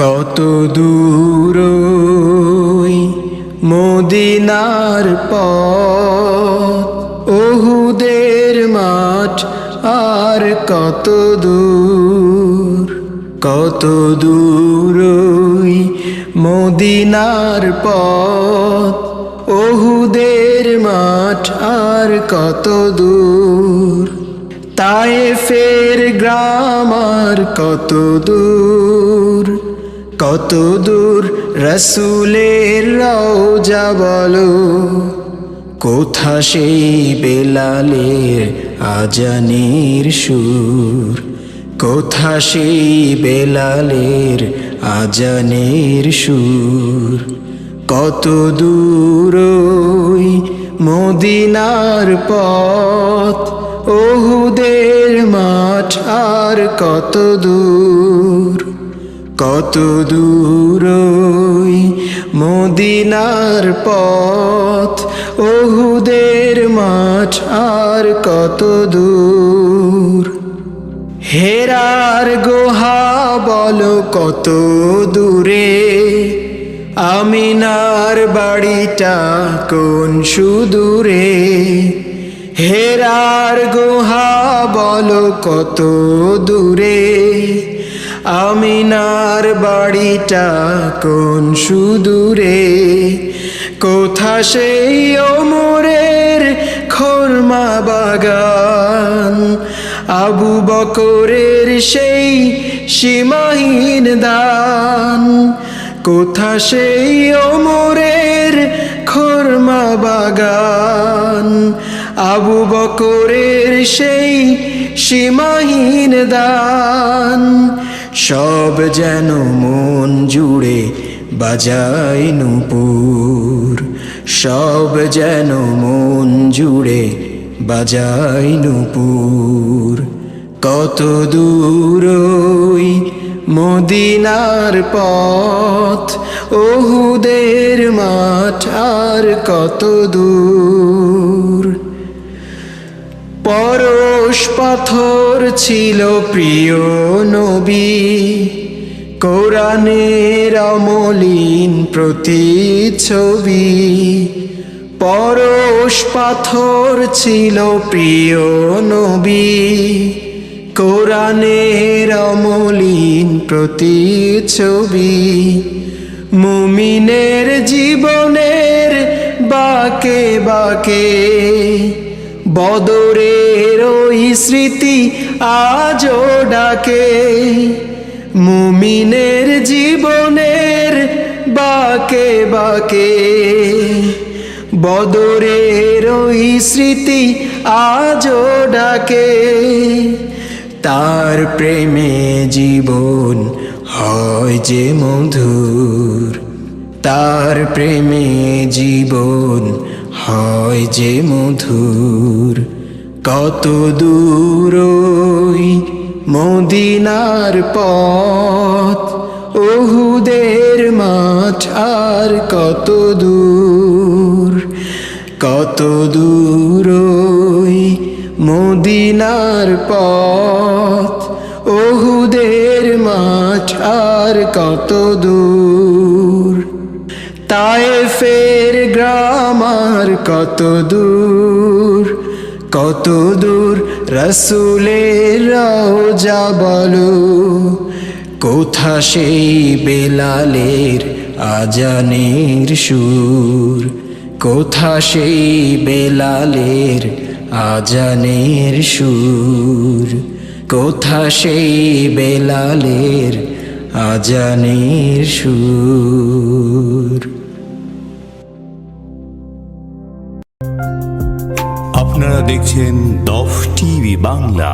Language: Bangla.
কত দূর মদিনার পথ। ওহুদের মাঠ আর কত দূর কত দূর মদিনার পথ। ওহুদের মাঠ আর কত দূর তাই ফের গ্রাম আর কত দূর। কত দূর রসুলের রওজা বলো। কোথা সেই বেলালের আজানের সুর? কোথা সেই বেলালের আজানের সুর? কত দূর মদিনার পথ? ওহুদের মাঠ আর কত দূর? কত দূর ওই মদিনার পথ, ওহুদের মাঠ আর কত দূর? হেরার গোহা বলো কত দূরে? আমিনার বাড়িটা কোন সুদূরে? হেরার গোহা বলো কত দূরে? আমিনার বাড়িটা কোন সুদূরে? কোথা সেই ওমরের খোরমা বাগান? আবু বকরের সেই সীমাহীন দান। কোথা সেই ওমরের খোরমা বাগান? আবু বকরের সেই সীমাহীন দান। সব যেন মন জুড়ে বাজায় নুপুর। সব যেন মন জুড়ে বাজায় নুপুর। কত দূর মদিনার পথ, ওহুদের মাঠ আর কত দূর। পরশ পাথর ছিল প্রিয় নবী। কোরআনের অমলিন প্রতিচ্ছবি। পরশ পাথর ছিল প্রিয় নবী। কোরআনের অমলিন প্রতিচ্ছবি। মুমিনের জীবনের বাকে বাকে বদরের ওই স্মৃতি আজও ডাকে। মুমিনের জীবনের বাকে বাকে। বদরের ওই স্মৃতি আজও ডাকে। তার প্রেমে জীবন হয় যে মধুর। তার প্রেমে জীবন হয় যে মধুর, কত দূর ওই মদিনার পথ, ওহুদের মাঠ আর কত দূর কত দূর ওই মদিনার পথ, ওহুদের মাঠ আর কত দূর। তাই ফের গ্রাম আর কত দূর কত দূর রসুলের রওজা বলো, কোথা সেই বেলালের আজানের সুর, কোথা সেই বেলালের আজানের সুর, কোথা সেই বেলালের আজানের সুর। দেখছেন দফ টিভি বাংলা।